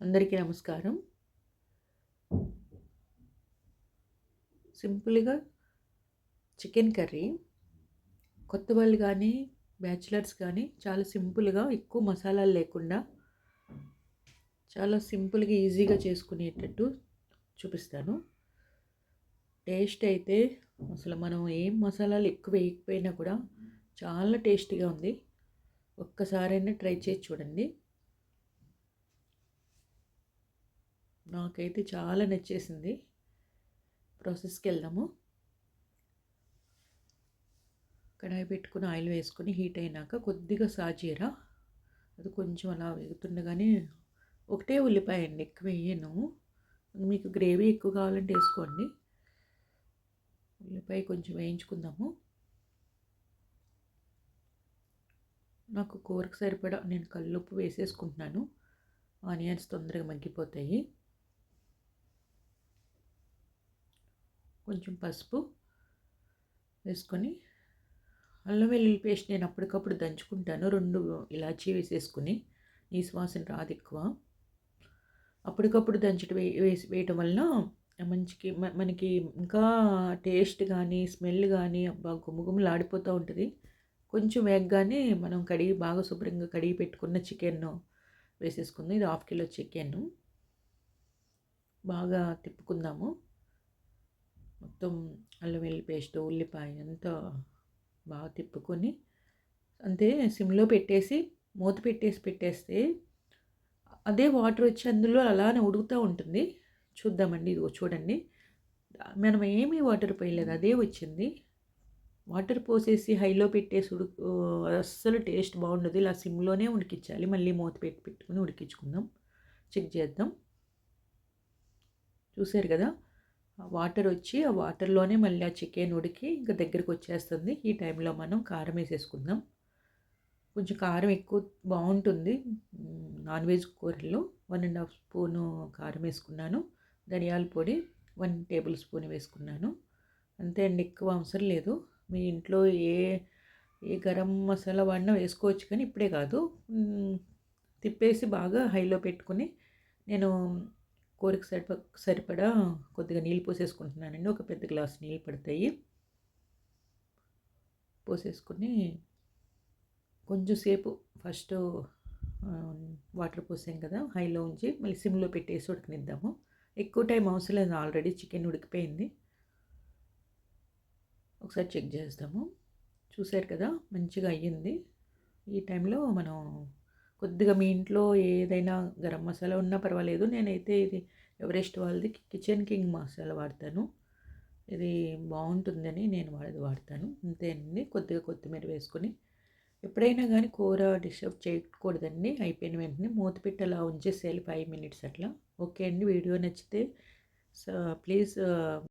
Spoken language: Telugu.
అందరికీ నమస్కారం. సింపుల్గా చికెన్ కర్రీ. కొత్త వాళ్ళు కానీ బ్యాచిలర్స్ కానీ చాలా సింపుల్గా ఎక్కువ మసాలాలు లేకుండా చాలా సింపుల్గా ఈజీగా చేసుకునేటట్టు చూపిస్తాను. టేస్ట్ అయితే అసలు మనం ఏం మసాలాలు ఎక్కువ వేయకపోయినా కూడా చాలా టేస్టీగా ఉంది. ఒక్కసారైనా ట్రై చేసి చూడండి. నాకైతే చాలా నచ్చేసింది. ప్రాసెస్కి వెళ్దాము కడాయి పెట్టుకుని ఆయిల్ వేసుకొని హీట్ అయినాక కొద్దిగా సాజీరా. అది కొంచెం అలా వేగుతుండగానే ఒకటే ఉల్లిపాయ అండి ఎక్కువ వేయను. మీకు గ్రేవీ ఎక్కువ కావాలంటే వేసుకోండి. ఉల్లిపాయ కొంచెం వేయించుకుందాము. నాకు కూరకు సరిపడా నేను కల్లుప్పు వేసేసుకుంటున్నాను. ఆనియన్స్ తొందరగా మగ్గిపోతాయి. కొంచెం పసుపు వేసుకొని అల్లం వెల్లుల్లి పేస్ట్ నేను అప్పటికప్పుడు దంచుకుంటాను. రెండు ఇలాచీ వేసేసుకుని నీ సువాసన రాదు ఎక్కువ. అప్పటికప్పుడు దంచడం వేసి వేయటం వలన మంచికి మనకి ఇంకా టేస్ట్ కానీ స్మెల్ కానీ అబ్బా గుమ్ముగుమ్ములు ఆడిపోతూ ఉంటుంది. కొంచెం వేగగానే మనం కడిగి బాగా శుభ్రంగా కడిగి పెట్టుకున్న చికెన్ వేసేసుకుంది. ఇది హాఫ్ కిలో చికెన్. బాగా తిప్పుకుందాము. మొత్తం అల్లం వెల్లి పేస్ట్ ఉల్లిపాయ అంతా బాగా తిప్పుకొని అంతే సిమ్లో పెట్టేసి మూత పెట్టేసి పెట్టేస్తే అదే వాటర్ వచ్చి అందులో అలానే ఉడుకుతూ ఉంటుంది. చూద్దామండి ఇదిగో చూడండి. మనం ఏమీ వాటర్ పోయలేదు అదే వచ్చింది. వాటర్ పోసేసి హైలో పెట్టేసి ఉడుకు అస్సలు టేస్ట్ బాగుండదు. ఇలా సిమ్లోనే ఉడికించాలి. మళ్ళీ మూత పెట్టి పెట్టుకుని ఉడికించుకుందాం. చెక్ చేద్దాం. చూసారు కదా? వాటర్ వచ్చి ఆ వాటర్లోనే మళ్ళీ ఆ చికెన్ ఉడికి ఇంకా దగ్గరికి వచ్చేస్తుంది. ఈ టైంలో మనం కారం వేసేసుకుందాం. కొంచెం కారం ఎక్కువ బాగుంటుంది. నాన్ వెజ్ కూరల్లో వన్ అండ్ హాఫ్ స్పూను కారం వేసుకున్నాను. ధనియాల పొడి వన్ టేబుల్ స్పూన్ వేసుకున్నాను. అంతే అండి ఎక్కువ అవసరం లేదు. మీ ఇంట్లో ఏ ఏ గరం మసాలా వాడినా వేసుకోవచ్చు కానీ ఇప్పుడే కాదు. తిప్పేసి బాగా హైలో పెట్టుకుని నేను కూరకు సరిప సరిపడా కొద్దిగా నీళ్ళు పోసేసుకుంటున్నానండి. ఒక పెద్ద గ్లాస్ నీళ్ళు పడతాయి. పోసేసుకుని కొంచెం సేపు ఫస్ట్ వాటర్ పోసాం కదా హైలో ఉంచి మళ్ళీ సిమ్లో పెట్టేసి ఉడకనిద్దాము. ఎక్కువ టైం అవసరం లేదు ఆల్రెడీ చికెన్ ఉడికిపోయింది. ఒకసారి చెక్ చేస్తాము. చూసారు కదా మంచిగా అయ్యింది. ఈ టైంలో మనం కొద్దిగా మీ ఇంట్లో ఏదైనా గరం మసాలా ఉన్నా పర్వాలేదు. నేనైతే ఇది ఎవరెస్ట్ వాళ్ళది కిచెన్ కింగ్ మసాలా వాడతాను. ఇది బాగుంటుందని నేను వాడేది వాడతాను. అంతే అండి. కొద్దిగా కొత్తిమీర వేసుకొని ఎప్పుడైనా కానీ కూర డిస్టర్బ్ చేయకూడదండి. అయిపోయిన వెంటనే మూతపెట్టి అలా ఉంచేసేయాలి. ఫైవ్ మినిట్స్ అట్లా. ఓకే అండి. వీడియో నచ్చితే ప్లీజ్